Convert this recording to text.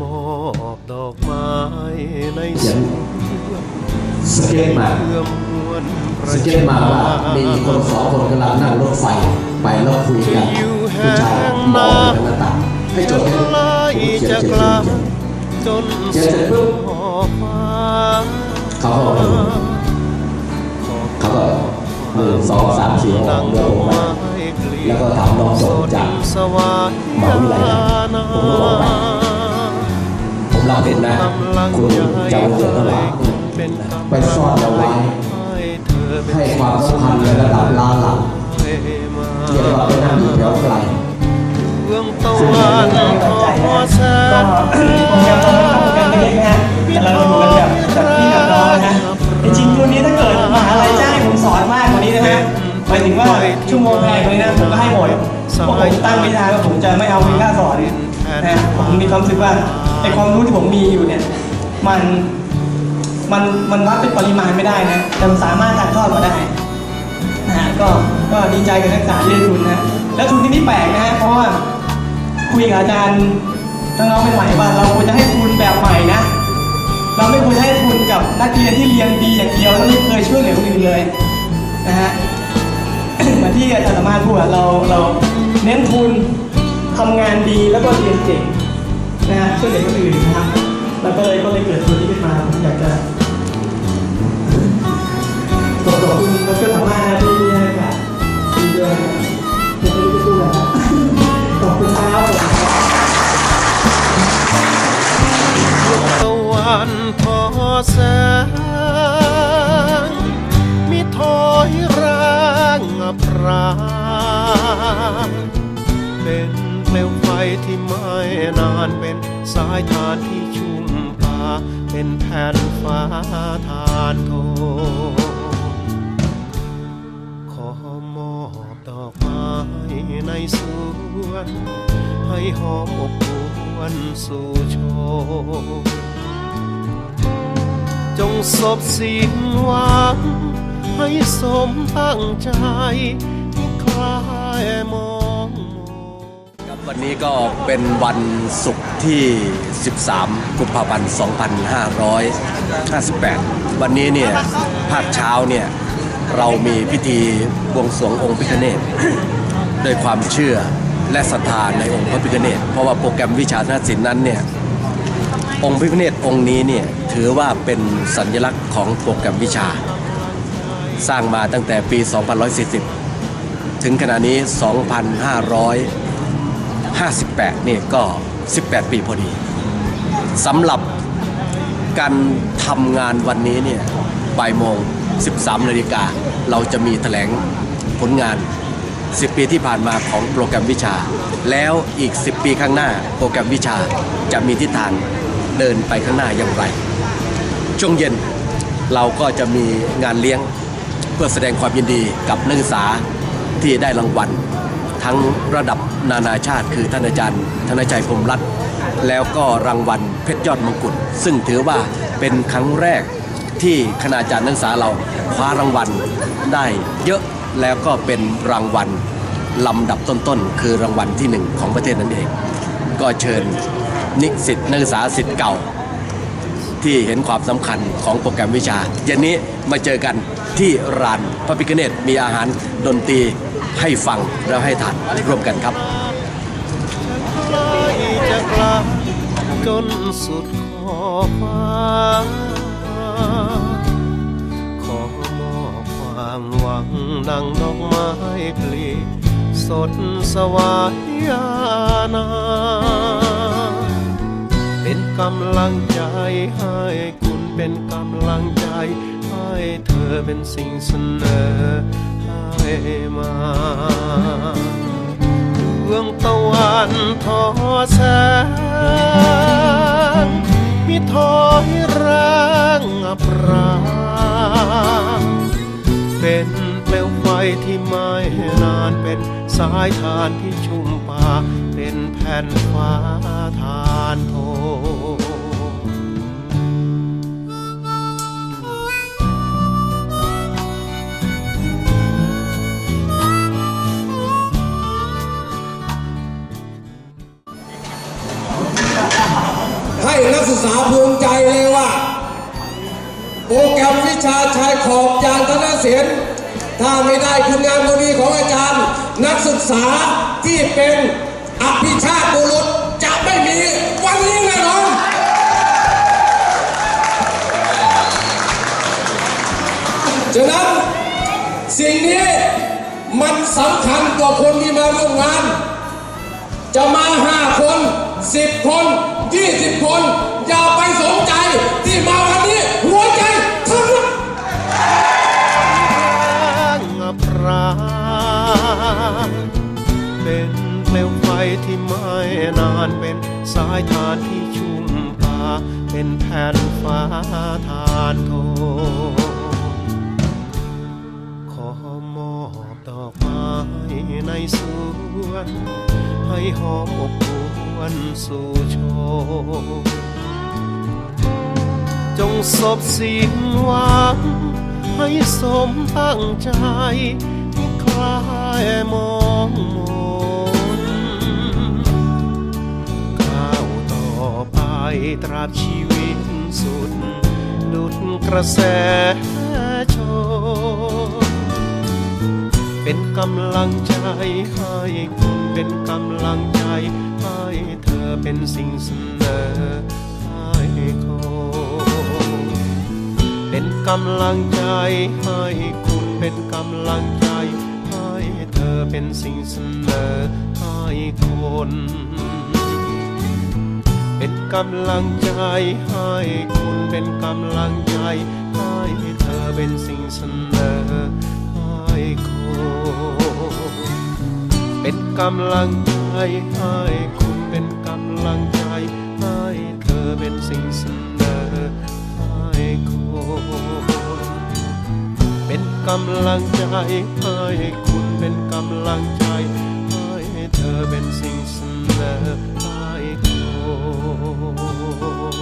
มอบดอกไม้ในสวนสเก็ตมาสเก็ตมาว่ามีคนสองคนกำลังนั่งรถไฟไปแล้วคุยกันผู้ชายหมองกันหน้าต่าให้จจดนให้ผมเขียนเขียจะนเขียนลับจนสุดบเขาเขาก็หนึ่งสองสามสี่หดักงเดินออกมาแล้วก็ถามน้องสสนดจากสมหาวิไลผมก็บอกไป ผมรับเห็นนะคุณจะเอาเงินเท่าไหร่ไปซ่อนเอาไว้ให้ความสำคัญในระดับล้านหลังเรียกว่าเป็นหน้าอยู่แถวไกลเบื้องตะวันทอแสก็งยังต้องทำกันเล็กๆนะแต่เราอยู่กันแบบแบบพี่กับน้องนะจริงๆวันนี้ถ้าเกิดมหาลัยจ้างให้ผมสอนมากกว่านี้นะฮะหมายถึงว่าชั่วโมงแรกเลยนะผมก็ให้หมดเพราะผมตั้งไม่ได้ว่าผมจะไม่เอาเงินค่าสอนนะผมมีความรู้สึกว่า ไอความรู้ที่ผมมีอยู่เนี่ย มัน มัน มันวัดเป็นปริมาณไม่ได้นะ แต่มันสามารถถ่ายทอดมาได้นะฮะ ก็ ก็ดีใจกับนักศึกษาที่ได้ทุนนะ แล้วทุนที่นี่แปลกนะฮะ เพราะว่าคุยกับอาจารย์น้องๆใหม่ๆว่าเราควรจะให้ทุนแบบใหม่นะ เราไม่ควรจะให้ทุนกับนักเรียนที่เรียนดีอย่างเดียวแล้วไม่เคยช่วยเหลือคนอื่นเลยนะฮะเหมือนที่อาจารย์สามารถพูดเราเราเน้นทุนทำงานดีแล้วก็เรียนเก่ง นะฮะช่วยเหลือคนอื่นนะครับแล้วก็เลยก็เลยเกิดทุนนี้ขึ้นมาผมอยากจะขอบคุณดรสามารถนะที่ให้โอกาสที่ด้วยนะครับไม่รู้จะพูดอะไรนะขอบคุณครับตะวันทอแสงมีถอยแรงพรางเป็น เปลวไฟที่ไม่นานเป็นสายทานที่ชุ่มปาเป็นแผ่นฟ้าทานโทขอมอบดอกไม้ในสวน ให้หอมอบอวนสู่โชมจงสบสิ่งหวังให้สมตั้งใจให้คลายมอง วันนี้ก็เป็นวันศุกร์ที่ 13 กุมภาพันธ์ 2558 วันนี้เนี่ยภาคเช้าเนี่ยเรามีพิธีบวงสรวงองค์พิฆเนศด้วยความเชื่อและศรัทธาในองค์พระพิฆเนศเพราะว่าโปรแกรมวิชาทศิลป์นั้นเนี่ยองค์พิฆเนศองค์นี้เนี่ยถือว่าเป็นสัญลักษณ์ของโปรแกรมวิชา สร้างมาตั้งแต่ปี2540 ถึงขณะนี้ 2,500 2,558เนี่ยก็ 18 ปีพอดีสำหรับการทำงานวันนี้เนี่ยบ่ายโมง 13นาฬิกาเราจะมีแถลงผลงาน 10 ปีที่ผ่านมาของโปรแกรมวิชา แล้วอีก 10 ปีข้างหน้าโปรแกรมวิชาจะมีทิศทางเดินไปข้างหน้าอย่างไร ช่วงเย็นเราก็จะมีงานเลี้ยงเพื่อแสดงความยินดีกับนักศึกษาที่ได้รางวัล ทั้งระดับนานาชาติคือท่านอาจารย์ ธนชัยพรมรัตน์แล้วก็รางวัลเพชรยอดมงกุฎซึ่งถือว่าเป็นครั้งแรกที่คณาจารย์นักศึกษาเราคว้ารางวัลได้เยอะแล้วก็เป็นรางวัลลำดับต้นๆ คือรางวัลที่หนึ่งของประเทศนั่นเอง ก็เชิญนิสิตนักศึกษาสิทธิ์เก่า ที่เห็นความสำคัญของโปรแกรมวิชาเย็นนี้มาเจอกันที่ร้านพระพิคเนตมีอาหารดนตรีให้ฟังแล้วให้ทานร่วมกันครับจนสุดขอบฟ้าขอมอบความหวังดังดอกไม้ปลีสดสวายานา เป็นกำลังใจให้คุณเป็นกำลังใจ ให้เธอเป็นสิ่งเสนอให้มาดวงตะวันทอแสงมีถอยแรงอับรางเป็นเปลวไฟที่ไม่นานเป็น สายทานที่ชุ่มปาเป็นแผ่นฟ้าทานโทให้นักศึกษาภูมิใจเลยว่าโอรแกรมวิชาชายขอบยานธนศิลป์ถ้าไม่ได้คุณงามความดีของอาจารย์ นักศึกษาที่เป็นอภิชาติบุรุษจะไม่มีวันนี้แน่นอนฉะนั้นสิ่งนี้มันสำคัญกว่าคนที่มาร่วมงาน จะมาห้าคนสิบคนยี่สิ สายทานที่ชุ่มตาเป็นแผ่นฟ้าทานโทขอมอบดอกไม้ในสวน ให้หอมอบอวนสู่โชมจงสบสิ้นหวังให้สมตั้งใจให้คลายมองม ตราบชีวิตสุด ดุดกระแสชนเป็นกำลังใจให้คุณเป็นกำลังใจให้เธอเป็นสิ่งเสนอให้คนเป็นกำลังใจให้คุณเป็นกำลังใจให้เธอเป็นสิ่งเสนอให้คน เป็นกำลังใจให้คุณเป็นกำลังใจให้เธอเป็นสิ่งเสนอให้คนเป็นกำลังใจให้คุณเป็นกำลังใจให้เธอเป็นสิ่งเสนอให้คนเป็นกำลังใจให้คุณเป็นกำลังใจให้เธอเป็นสิ่งเสนอให้ Lord.